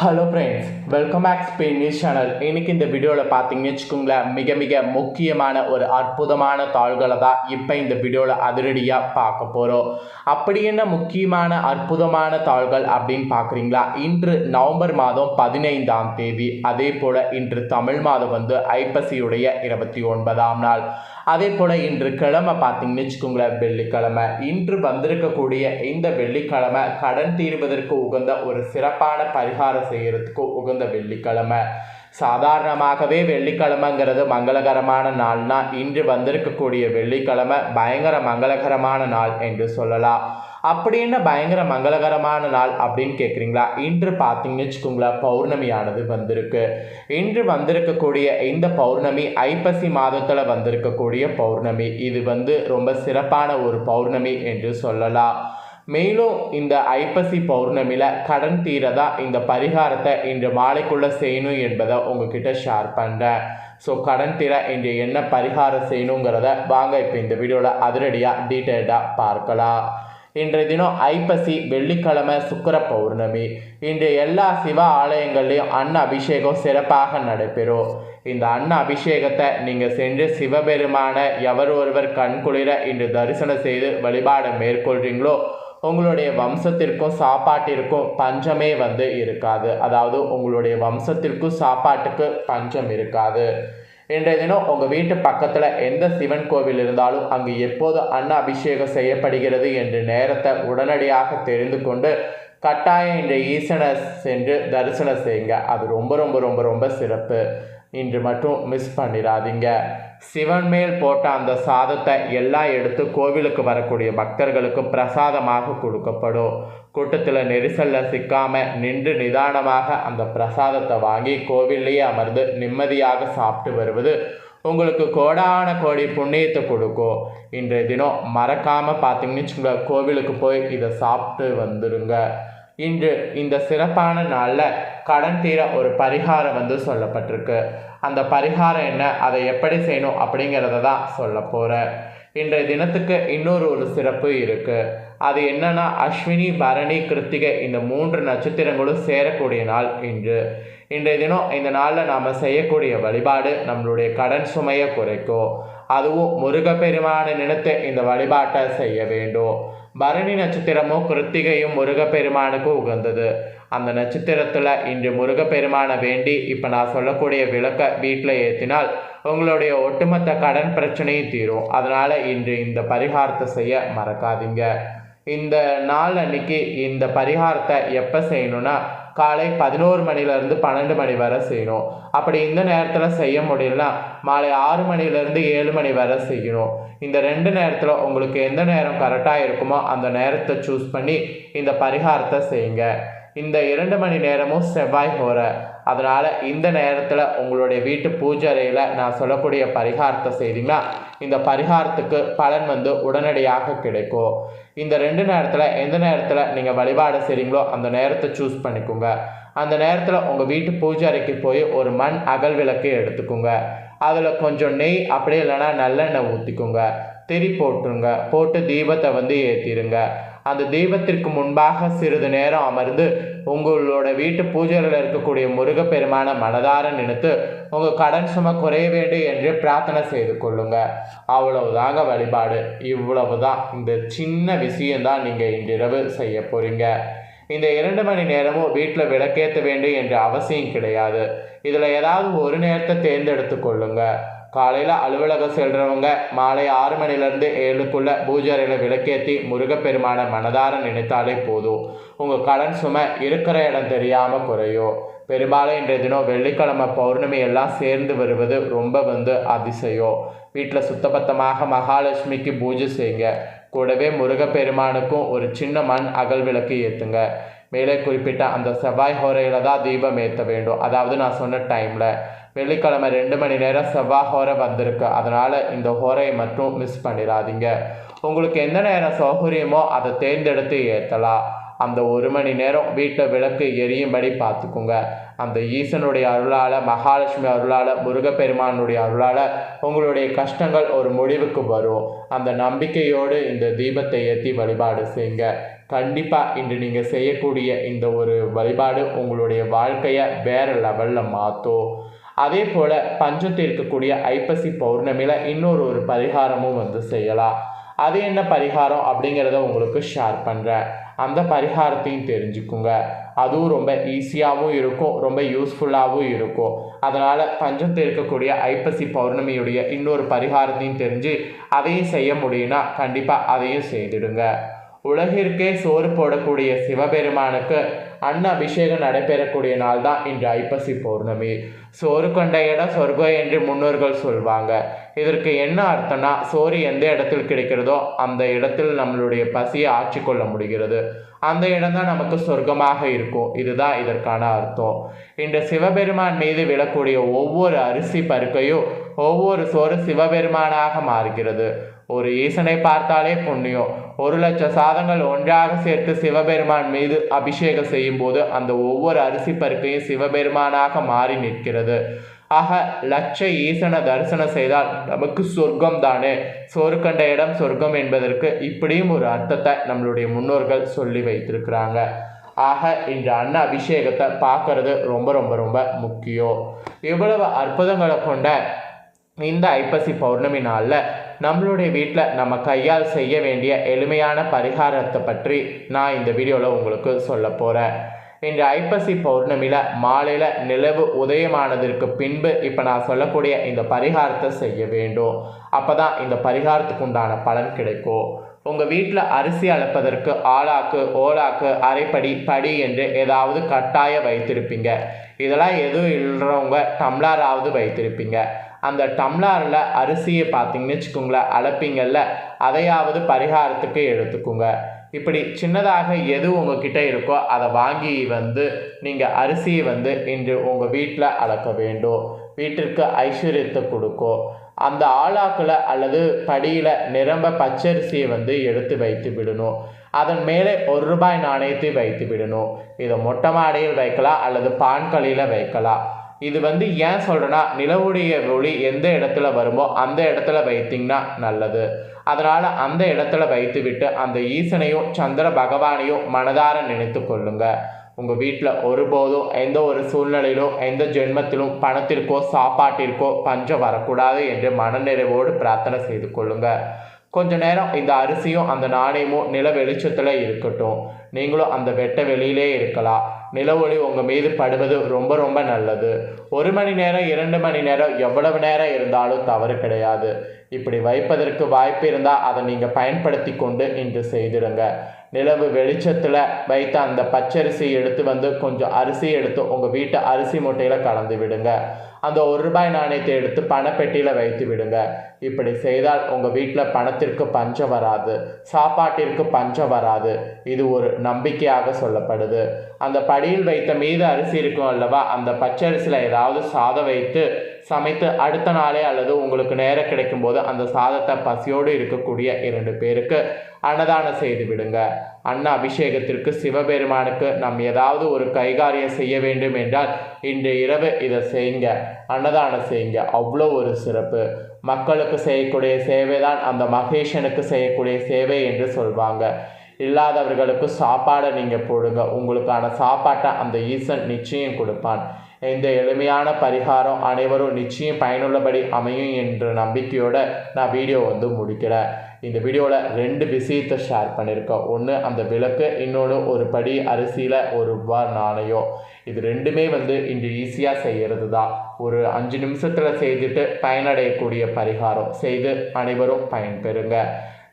Hello friends welcome back Spain news channel இன்றைக்கி இந்த வீடியோவில் பார்த்தீங்கன்னு வச்சுக்கோங்களேன் மிக மிக முக்கியமான ஒரு அற்புதமான தாள்களை தான் இப்போ இந்த வீடியோவில் அதிரடியாக பார்க்க போகிறோம் அப்படி என்ன முக்கியமான அற்புதமான தாள்கள் அப்படின்னு பார்க்குறீங்களா? இன்று நவம்பர் மாதம் பதினைந்தாம் தேதி. அதே போல் இன்று தமிழ் மாதம் வந்து ஐப்பசியுடைய இருபத்தி ஒன்பதாம் நாள். அதே போல் இன்று கிழமை பார்த்தீங்கன்னு வச்சுக்கோங்களேன் வெள்ளிக்கிழமை. இன்று வந்திருக்கக்கூடிய இந்த வெள்ளிக்கிழமை கடன் தீர்வதற்கு உகந்த ஒரு சிறப்பான பரிகாரம் செய்யறதுக்கு உகந்த வெள்ளிக்கிழமை. சாதாரணமாகவே வெள்ளிக்கிழமைங்கிறது மங்களகரமான நாள்னா இன்று வந்திருக்கக்கூடிய வெள்ளிக்கிழமை பயங்கர மங்களகரமான நாள் என்று சொல்லலாம். அப்படி என்ன பயங்கர மங்களகரமான நாள் அப்படின்னு கேட்குறீங்களா இன்று பார்த்தீங்கன்னு வச்சுக்கோங்களேன் பௌர்ணமியானது வந்திருக்கு. இன்று வந்திருக்கக்கூடிய இந்த பௌர்ணமி ஐப்பசி மாதத்தில் வந்திருக்கக்கூடிய பௌர்ணமி இது வந்து ரொம்ப சிறப்பான ஒரு பௌர்ணமி என்று சொல்லலாம். மேலும் இந்த ஐப்பசி பௌர்ணமியில் கடன் தீர தான் இந்த பரிகாரத்தை இன்று மாலைக்குள்ளே செய்யணும் என்பதை உங்ககிட்ட ஷேர் பண்ணுறேன் ஸோ கடன் தீர இன்று என்ன பரிகாரம் செய்யணுங்கிறத வாங்க இப்போ இந்த வீடியோவில் அதிரடியாக டீட்டெயில்டாக பார்க்கலாம். இன்றைய தினம் ஐப்பசி வெள்ளிக்கிழமை சுக்கர பௌர்ணமி. இன்று எல்லா சிவ ஆலயங்கள்லேயும் அன்ன அபிஷேகம் சிறப்பாக நடைபெறும். இந்த அன்ன அபிஷேகத்தை நீங்கள் சென்று சிவபெருமான எவர் ஒருவர் கண்குளிர இன்று தரிசனம் செய்து வழிபாடு மேற்கொள்கிறீங்களோ உங்களுடைய வம்சத்திற்கும் சாப்பாட்டிற்கும் பஞ்சமே வந்து இருக்காது. அதாவது உங்களுடைய வம்சத்திற்கும் சாப்பாட்டுக்கு பஞ்சம் இருக்காது. இன்றைய தினம் உங்கள் வீட்டு பக்கத்தில் எந்த சிவன் கோவில் இருந்தாலும் அங்கு எப்போது அன்ன அபிஷேகம் செய்யப்படுகிறது என்ற நேரத்தை உடனடியாக தெரிந்து கொண்டு கட்டாயம் இன்றைய ஈசனை சென்று தரிசனம் செய்யுங்க. அது ரொம்ப ரொம்ப ரொம்ப ரொம்ப சிறப்பு. இன்று மட்டும் மிஸ் பண்ணிடாதீங்க சிவன் மேல் போட்ட அந்த சாதத்தை எல்லாம் எடுத்து கோவிலுக்கு வரக்கூடிய பக்தர்களுக்கு பிரசாதமாக கொடுக்கப்படும். கூட்டத்தில் நெரிசலில் சிக்காம நின்று நிதானமாக அந்த பிரசாதத்தை வாங்கி கோவில்லையே அமர்ந்து நிம்மதியாக சாப்பிட்டு வருவது உங்களுக்கு கோடான கோடி புண்ணியத்தை கொடுக்கும். இன்றைய தினம் மறக்காமல் பார்த்தீங்கன்னு வச்சுக்கோங்க கோவிலுக்கு போய் இதை சாப்பிட்டு வந்துடுங்க இன்று இந்த சிறப்பான நாளில் கடன் தீர ஒரு பரிகாரம் வந்து சொல்லப்பட்டிருக்கு. அந்த பரிகாரம் என்ன? அதை எப்படி செய்யணும் அப்படிங்கிறத தான் சொல்ல போகிறேன் இன்றைய தினத்துக்கு இன்னொரு ஒரு சிறப்பு இருக்குது அது என்னன்னா அஸ்வினி பரணி கிருத்திகை இந்த மூன்று நட்சத்திரங்களும் சேரக்கூடிய நாள் இன்று. இன்றைய தினம் இந்த நாளில் நாம் செய்யக்கூடிய வழிபாடு நம்மளுடைய கடன் சுமையை குறைக்கும். அதுவும் முருகப்பெருமானை நினைத்து இந்த வழிபாட்டை செய்ய வேண்டும். பரணி நட்சத்திரமும் கிருத்திகையும் முருகப்பெருமானுக்கு உகந்தது. அந்த நட்சத்திரத்தில் இன்று முருகப்பெருமானை வேண்டி இப்போ நான் சொல்லக்கூடிய விளக்க வீட்டில் ஏற்றினால் உங்களுடைய ஒட்டுமொத்த கடன் பிரச்சனையும் தீரும். அதனால் இன்று இந்த பரிகாரத்தை செய்ய மறக்காதீங்க. இந்த நாள் அன்னைக்கு இந்த பரிகாரத்தை எப்போ செய்யணும்னா காலை பதினோரு மணிலேருந்து பன்னெண்டு மணி வரை செய்யணும். அப்படி இந்த நேரத்தில் செய்ய முடியலனா மாலை ஆறு மணிலேருந்து ஏழு மணி வரை செய்யணும். இந்த ரெண்டு நேரத்தில் உங்களுக்கு எந்த நேரம் கரெக்டாக இருக்குமோ அந்த நேரத்தை சூஸ் பண்ணி இந்த பரிகாரத்தை செய்யுங்க. இந்த இரண்டு மணி நேரமும் செவ்வாய் ஹோர அதனால் இந்த நேரத்தில் உங்களுடைய வீட்டு பூஜை நான் சொல்லக்கூடிய பரிகாரத்தை செய்தீங்கன்னா இந்த பரிகாரத்துக்கு பலன் வந்து உடனடியாக கிடைக்கும். இந்த ரெண்டு நேரத்தில் எந்த நேரத்தில் நீங்கள் வழிபாடு செய்கிறீங்களோ அந்த நேரத்தை சூஸ் பண்ணிக்கோங்க. அந்த நேரத்தில் உங்கள் வீட்டு பூஜை அறைக்கு போய் ஒரு மண் அகல் விளக்கு எடுத்துக்கோங்க. அதில் கொஞ்சம் நெய் அப்படியே இல்லைன்னா நல்லெண்ணெய் ஊற்றிக்கோங்க திரி போட்டுருங்க. போட்டு தீபத்தை வந்து ஏற்றிடுங்க அந்த தெய்வத்திற்கு முன்பாக சிறிது நேரம் அமர்ந்து உங்களோட வீட்டு பூஜைகளில் இருக்கக்கூடிய முருகப்பெருமான மனதார நினைத்து உங்கள் கடன் சும குறைய வேண்டும் என்று பிரார்த்தனை செய்து கொள்ளுங்க. அவ்வளவுதாங்க வழிபாடு. இவ்வளவு தான் இந்த சின்ன விஷயம்தான் நீங்கள் இன்றிரவு செய்ய போறீங்க. இந்த இரண்டு மணி நேரமும் வீட்டில் விளக்கேற்ற வேண்டும் என்ற அவசியம் கிடையாது. இதில் ஏதாவது ஒரு நேரத்தை தேர்ந்தெடுத்து கொள்ளுங்கள் காலையில் அலுவலகம் செல்றவங்க மாலை ஆறு மணிலேருந்து ஏழுக்குள்ளே பூஜை அறையில் விளக்கேற்றி முருகப்பெருமானை மனதார நினைத்தாலே போதும். உங்கள் கடன் சுமை இருக்கிற இடம் தெரியாமல் குறையும் பெரும்பாலும் இன்றைய தினம் வெள்ளிக்கிழமை பௌர்ணமி எல்லாம் சேர்ந்து வருவது ரொம்ப வந்து அதிசயம். வீட்டில் சுத்தபத்தமாக மகாலட்சுமிக்கு பூஜை செய்யுங்க. கூடவே முருகப்பெருமானுக்கும் ஒரு சின்ன மண் அகல் விளக்கு ஏற்றுங்க மேலே குறிப்பிட்ட அந்த செவ்வாய் ஹோரையில் தான் தீபம் ஏற்ற வேண்டும். அதாவது நான் சொன்ன டைமில் வெள்ளிக்கிழமை ரெண்டு மணி நேரம் செவ்வாய் ஹோரை வந்திருக்கு. அதனால் இந்த ஹோரையை மட்டும் மிஸ் பண்ணிடாதீங்க. உங்களுக்கு எந்த நேரம் சௌகரியமோ அதை தேர்ந்தெடுத்து ஏற்றலாம். அந்த ஒரு மணி நேரம் வீட்டில் விளக்கு எரியும்படி பார்த்துக்குங்க. அந்த ஈசனுடைய அருளால் மகாலட்சுமி அருளால் முருகப்பெருமானுடைய அருளால் உங்களுடைய கஷ்டங்கள் ஒரு முடிவுக்கு வரும். அந்த நம்பிக்கையோடு இந்த தீபத்தை ஏற்றி வழிபாடு செய்யுங்க. கண்டிப்பாக இன்று நீங்கள் செய்யக்கூடிய இந்த ஒரு வழிபாடு உங்களுடைய வாழ்க்கையை வேறு லெவலில் மாற்றும் அதே போல் பஞ்சத்தில் இருக்கக்கூடிய ஐப்பசி பௌர்ணமியில் இன்னொரு ஒரு பரிகாரமும் வந்து செய்யலாம். அது என்ன பரிகாரம் அப்படிங்கிறத உங்களுக்கு ஷேர் பண்ணுறேன் அந்த பரிகாரத்தையும் தெரிஞ்சுக்குங்க. அதுவும் ரொம்ப ஈஸியாகவும் இருக்கும் ரொம்ப யூஸ்ஃபுல்லாகவும் இருக்கும். அதனால் பஞ்சத்தில் இருக்கக்கூடிய ஐப்பசி பௌர்ணமியுடைய இன்னொரு பரிகாரத்தையும் தெரிஞ்சு அதையும் செய்ய முடியும்னா கண்டிப்பாக அதையும் செய்திடுங்க. உலகிற்கே சோறு போடக்கூடிய சிவபெருமானுக்கு அன்ன அபிஷேகம் நடைபெறக்கூடிய நாள் தான் இன்று ஐப்பசி பௌர்ணமி. சோறு கொண்ட இடம் சொர்க்கம் என்று முன்னோர்கள் சொல்வாங்க. இதற்கு என்ன அர்த்தம்னா சோறு எந்த இடத்தில் கிடைக்கிறதோ அந்த இடத்தில் நம்மளுடைய பசியை ஆட்சி கொள்ள முடிகிறது. அந்த இடம்தான் நமக்கு சொர்க்கமாக இருக்கும். இதுதான் இதற்கான அர்த்தம். இந்த சிவபெருமான் மீது விழக்கூடிய ஒவ்வொரு அரிசி பருக்கையும் ஒவ்வொரு சோறு சிவபெருமானாக மாறுகிறது. ஒரு ஈசனை பார்த்தாலே புண்ணியம். ஒரு லட்சம் சாதங்கள் ஒன்றாக சேர்த்து சிவபெருமான் மீது அபிஷேகம் செய்யும் போது அந்த ஒவ்வொரு அரிசி பருக்கையும் சிவபெருமானாக மாறி நிற்கிறது. ஆக லட்ச ஈசனை தரிசனம் செய்தால் நமக்கு சொர்க்கம் தானே? சோறு கண்ட இடம் சொர்க்கம் என்பதற்கு இப்படியும் ஒரு அர்த்தத்தை நம்மளுடைய முன்னோர்கள் சொல்லி வைத்திருக்கிறாங்க. ஆக இந்த அன்ன அபிஷேகத்தை பார்க்கறது ரொம்ப ரொம்ப ரொம்ப முக்கியம். இவ்வளவு அற்புதங்களை கொண்ட இந்த ஐப்பசி பௌர்ணமி நாளில் நம்மளுடைய வீட்டில் நம்ம கையால் செய்ய வேண்டிய எளிமையான பரிகாரத்தை பற்றி நான் இந்த வீடியோவில் உங்களுக்கு சொல்ல போகிறேன் இன்று ஐப்பசி பௌர்ணமியில் மாலையில் நிலவு உதயமானதற்கு பின்பு இப்போ நான் சொல்லக்கூடிய இந்த பரிகாரத்தை செய்ய வேண்டும். அப்போ தான் இந்த பரிகாரத்துக்கு உண்டான பலன் கிடைக்கும். உங்கள் வீட்டில் அரிசி அளப்பதற்கு ஆளாக்கு ஓலாக்கு அரைப்படி படி என்று ஏதாவது கட்டாய வைத்திருப்பீங்க. இதெல்லாம் எதுவும் இல்லைறவங்க டம்ளாராவது வைத்திருப்பீங்க. அந்த டம்ளாரில் அரிசியை பார்த்தீங்கன்னு வச்சுக்கோங்களேன் அளப்பீங்கள்ல அதையாவது பரிகாரத்துக்கு எடுத்துக்கோங்க. இப்படி சின்னதாக எது உங்ககிட்ட இருக்கோ அதை வாங்கி வந்து நீங்கள் அரிசியை வந்து இன்று உங்கள் வீட்டில் அளக்க வேண்டும். வீட்டிற்கு ஐஸ்வர்யத்தை கொடுக்கும் அந்த ஆளாக்கில் அல்லது படியில் நிரம்ப பச்சரிசியை வந்து எடுத்து வைத்து விடணும். அதன் மேலே ஒரு ரூபாய் நாணயத்தை வைத்து விடணும். இதை மொட்டை மாடையில் வைக்கலாம் அல்லது பான்களியில் வைக்கலாம். இது வந்து ஏன் சொல்கிறேன்னா நிலவுடைய ஒளி எந்த இடத்துல வருமோ அந்த இடத்துல வைத்திங்கன்னா நல்லது. அதனால் அந்த இடத்துல வைத்துவிட்டு அந்த ஈசனையும் சந்திர பகவானையும் மனதார நினைத்து கொள்ளுங்க. உங்கள் வீட்டில் ஒருபோதும் எந்த ஒரு சூழ்நிலையிலும் எந்த ஜென்மத்திலும் பணத்திற்கோ சாப்பாட்டிற்கோ பஞ்சம் வரக்கூடாது என்று மனநிறைவோடு பிரார்த்தனை செய்து கொள்ளுங்க. கொஞ்ச நேரம் இந்த அரிசியும் அந்த நாணயமும் நில வெளிச்சத்தில் இருக்கட்டும். நீங்களும் அந்த வெட்ட வெளியிலே இருக்கலாம். நிலவொளி உங்கள் மீது படுவது ரொம்ப ரொம்ப நல்லது. ஒரு மணி நேரம் இரண்டு மணி நேரம் எவ்வளவு நேரம் இருந்தாலும் தவறு கிடையாது. இப்படி வைப்பதற்கு வாய்ப்பு இருந்தால் அதை நீங்கள் பயன்படுத்தி கொண்டு இன்று செய்திடுங்க. நிலவு வெளிச்சத்தில் வைத்த அந்த பச்சரிசி எடுத்து வந்து கொஞ்சம் அரிசி எடுத்து உங்கள் வீட்டு அரிசி மூட்டையில் கலந்து விடுங்க. அந்த ஒரு ரூபாய் நாணயத்தை எடுத்து பணப்பெட்டியில் வைத்து விடுங்க. இப்படி செய்தால் உங்கள் வீட்டில் பணத்திற்கு பஞ்சம் வராது சாப்பாட்டிற்கு பஞ்சம் வராது. இது ஒரு நம்பிக்கையாக சொல்லப்படுது. அந்த படியில் வைத்த மீது அரிசி இருக்கும் அல்லவா அந்த பச்சரிசியில் ஏதாவது சாதம் வைத்து சமைத்து அடுத்த நாளே அல்லது உங்களுக்கு நேரம் கிடைக்கும் போது அந்த சாதத்தை பசியோடு இருக்கக்கூடிய இரண்டு பேருக்கு அன்னதானம் செய்து விடுங்க. அன்ன அபிஷேகத்திற்கு சிவபெருமானுக்கு நாம் ஏதாவது ஒரு கைகாரியம் செய்ய வேண்டும் என்றால் இன்று இரவு இதை செய்யுங்க. அன்னதானம் செய்யுங்க. அவ்வளோ ஒரு சிறப்பு. மக்களுக்கு செய்யக்கூடிய சேவை தான் அந்த மகேஷனுக்கு செய்யக்கூடிய சேவை என்று சொல்வாங்க. இல்லாதவர்களுக்கு சாப்பாடை நீங்கள் போடுங்க. உங்களுக்கான சாப்பாட்டை அந்த ஈசன் நிச்சயம் கொடுப்பான். இந்த எளிமையான பரிகாரம் அனைவரும் நிச்சயம் பயனுள்ளபடி அமையும் என்ற நம்பிக்கையோட நான் வீடியோ வந்து முடிக்கிறேன். இந்த வீடியோவில் ரெண்டு விஷயத்தை ஷேர் பண்ணியிருக்கோம் ஒன்று அந்த விளக்கு இன்னொன்று ஒரு படி அரிசியில் ஒரு ரூபா நாணயம். இது ரெண்டுமே வந்து இன்று ஈஸியாக செய்கிறது தான் ஒரு அஞ்சு நிமிஷத்தில் செய்துட்டு பயனடையக்கூடிய பரிகாரம். செய்து அனைவரும் பயன்பெறுங்க.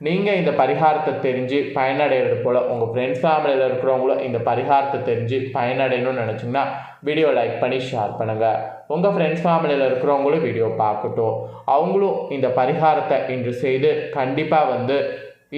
நீங்கள் இந்த பரிகாரத்தை தெரிஞ்சு பயனடைகிறது போல் உங்கள் ஃப்ரெண்ட்ஸ் ஃபேமிலியில் இருக்கிறவங்களும் இந்த பரிகாரத்தை தெரிஞ்சு பயனடையணும்னு நினச்சிங்கன்னா வீடியோ லைக் பண்ணி ஷேர் பண்ணுங்கள் உங்கள் ஃப்ரெண்ட்ஸ் ஃபேமிலியில் இருக்கிறவங்களும் வீடியோ பார்க்கட்டும். அவங்களும் இந்த பரிகாரத்தை இன்று செய்து கண்டிப்பாக வந்து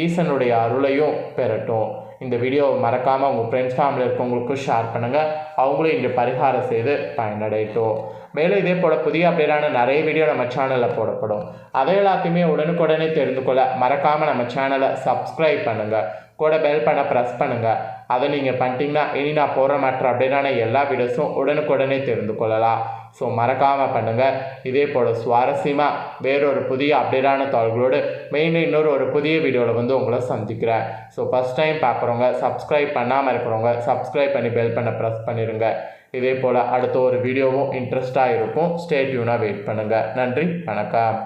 ஈசனுடைய அருளையும் பெறட்டும். இந்த வீடியோவை மறக்காமல் உங்கள் ஃப்ரெண்ட்ஸ் ஃபேமிலி இருக்கவங்களுக்கும் ஷேர் பண்ணுங்கள் அவங்களும் இங்கே பரிகாரம் செய்து பயனடையட்டும். மேலும் இதே போல் புதிய அப்டேட்டான நிறைய வீடியோ நம்ம சேனலில் போடப்படும். அதை எல்லாத்தையுமே உடனுக்குடனே தெரிந்து கொள்ள மறக்காமல் நம்ம சேனலை சப்ஸ்கிரைப் பண்ணுங்கள் கூட பெல் பண்ண ப்ரெஸ் பண்ணுங்கள் அதை நீங்கள் பண்ணிட்டீங்கன்னா இனி நான் போகிற மற்ற அப்டேட்டான எல்லா வீடியோஸும் உடனுக்குடனே தெரிந்து கொள்ளலாம். ஸோ மறக்காமல் பண்ணுங்கள் இதே போல் சுவாரஸ்யமாக வேறொரு புதிய அப்டேட்டான தாள்களோடு மெயினாக இன்னொரு ஒரு புதிய வீடியோவில் வந்து உங்களை சந்திக்கிறேன். ஸோ ஃபஸ்ட் டைம் பார்க்குறவங்க சப்ஸ்கிரைப் பண்ணாமல் இருக்கிறவங்க சப்ஸ்கிரைப் பண்ணி பெல் பண்ண ப்ரெஸ் பண்ணிடுங்க இதே போல் அடுத்த ஒரு வீடியோவும் இன்ட்ரெஸ்ட்டாக இருக்கும். ஸ்டேட்யூனாக வெயிட் பண்ணுங்கள் நன்றி வணக்கம்.